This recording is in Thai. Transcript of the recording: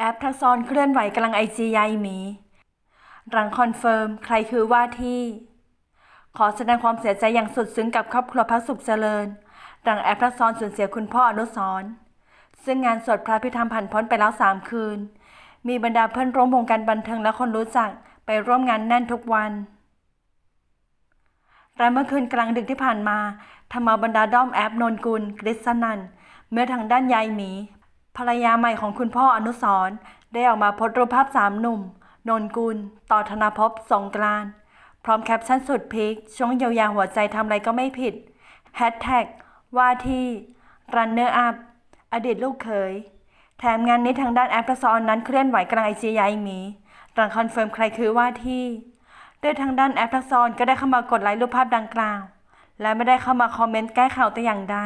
แอปทักษรเคลื่อนไหวกำลังไอจียายหมี หลังคอนเฟิร์ม ใครคือว่าที่ ขอแสดงความเสียใจอย่างสุดซึ้งกับครอบครัวพักสุขเจริญ หลังแอปทักษรสูญเสียคุณพ่ออนุสร์ซึ่งงานสวดพระพิธรรมผ่านพ้นไปแล้วสามคืน มีบรรดาเพื่อนร่วมวงการบันเทิงและคนรู้จักไปร่วมงานแน่นทุกวันและเมื่อคืนกลางดึกที่ผ่านมาทำเอาบรรดาด้อมแอปนนกุลกฤษนันเมื่อทางด้านยายหมี ภรรยาใหม่ของคุณพ่ออนุสรได้ออกมาโพสรูปภาพสามหนุ่ม นนกุล ต่อธนภพสงกรานพร้อมแคปชั่นสุดพีคช่วงเยียวยาหัวใจทำอะไรก็ไม่ผิดแฮชแท็กว่าที่ runner up อดีตลูกเขย แถมงานนี้ทางด้านแอปทักษรนั้นเคลื่อนไหวกลางไอจียายหมีหลังคอนเฟิร์มใครคือว่าที่โดยทางด้านแอปทักษรก็ได้เข้ามากดไลค์รูปภาพดังกล่าว และไม่ได้เข้ามาคอมเมนต์แก้ข่าวแต่อย่างใด